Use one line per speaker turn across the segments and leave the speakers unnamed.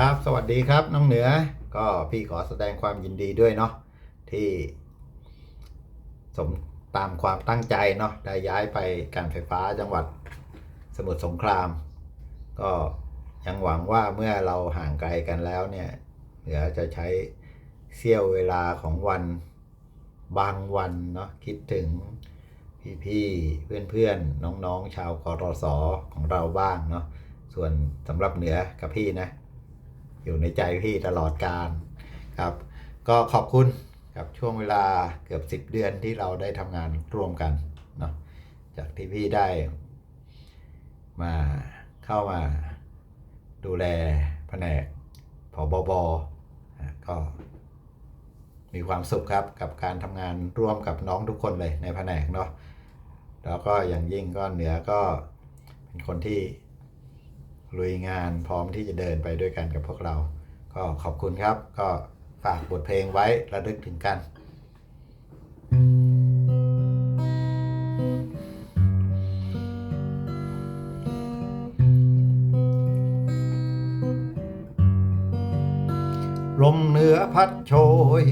ครับ สวัสดีครับน้องเหนือ ก็พี่ขอแสดงความยินดีด้วยเนาะที่ สมตามความตั้งใจเนาะได้ย้ายไปการไฟฟ้าจังหวัดสมุทรสงคราม ก็ยังหวังว่าเมื่อเราห่างไกลกันแล้วเนี่ยเหนือจะใช้เสี้ยวเวลาของวันบางวันเนาะคิดถึงพี่ๆเพื่อนๆ น้องๆ ชาวกรสของเราบ้างเนาะส่วนสำหรับเหนือกับพี่นะ อยู่ในใจพี่ตลอดการครับ ก็ขอบคุณกับช่วงเวลาเกือบ 10 เดือนที่เราได้ทำงานร่วมกันเนาะจากที่พี่ได้ มาเข้ามาดูแลแผนกผบบบอะก็มีความสุขครับกับการทำงานร่วมกับน้องทุกคนเลยในแผนกเนาะแล้วก็อย่างยิ่งก็เหนือก็เป็นคนที่ ลุยงานพร้อมที่จะเดินไปด้วยกันกับพวกเรา ก็ขอบคุณครับ ก็ฝากบทเพลงไว้ระลึกถึงกัน ลมเหนือพัดโชย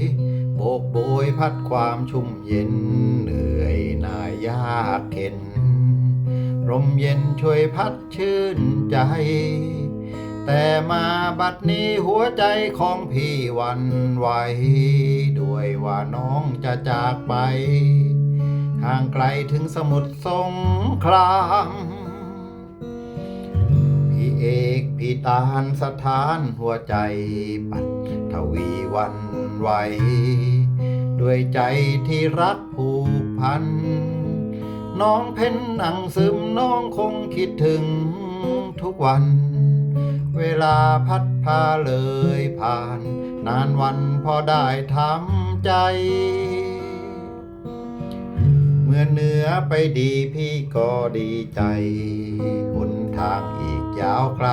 โบกโบยพัดความชุ่มเย็น เหนื่อยหน่ายยากเข็น ลมเย็นช่วยพัดชื่นใจ แต่มาบัดนี้หัวใจของพี่วันไหว ด้วยว่าน้องจะจากไป ห่างไกลถึงสมุทรสงครามพี่เอกพี่ตาลสถานหัวใจปัดทวีวันไหว ด้วยใจที่รักผูกพัน น้องเพ้นหนังซึมน้องคงคิดถึงทุกวัน เวลาพัดพาเลยผ่าน นานวันพอได้ทำใจ เมื่อเหนือไปดีพี่ก็ดีใจ หนทางอีกยาวไกล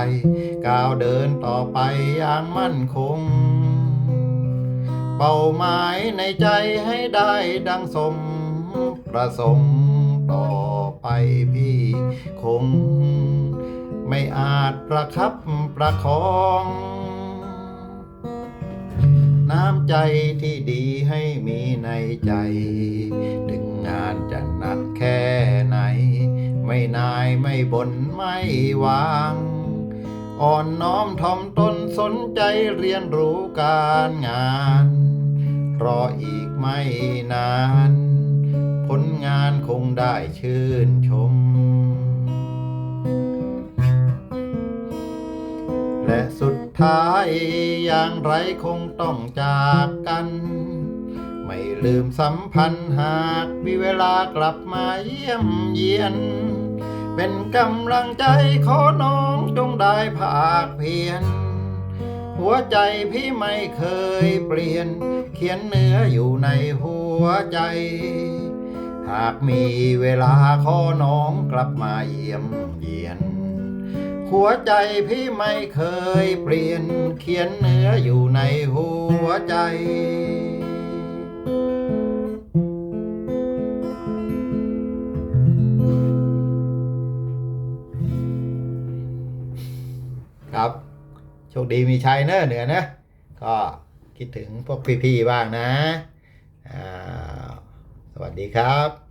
ก้าวเดินต่อไปอย่างมั่นคง เป้าหมายในใจให้ได้ดังสมประสงค์ ต่อไปพี่คง ไม่อาจประคับประคอง น้ำใจที่ดีให้มีในใจ ถึงงานจะหนักแค่ไหน ไม่นายไม่บนไม่วางอ่อนน้อมถ่อมตนสนใจเรียนรู้การงาน รออีกไม่นานผลงาน คงได้ชื่นชม และสุดท้ายอย่างไรคงต้องจากกัน ไม่ลืมสัมพันธ์หากมีเวลากลับมาเยี่ยมเยียน เป็นกำลังใจขอน้องจงได้ภาคเพียรหัวใจพี่ไม่เคยเปลี่ยน เขียนเนื้ออยู่ในหัวใจ หากมีเวลาขอน้องกลับมาเยี่ยมเยียน หัวใจพี่ไม่เคยเปลี่ยนเขียนเนื้ออยู่ในหัวใจครับ โชคดีมีชัยเนอะเหนือนะ ก็คิดถึงพวกพี่ ๆ บ้างนะอ่า วัสดีครับ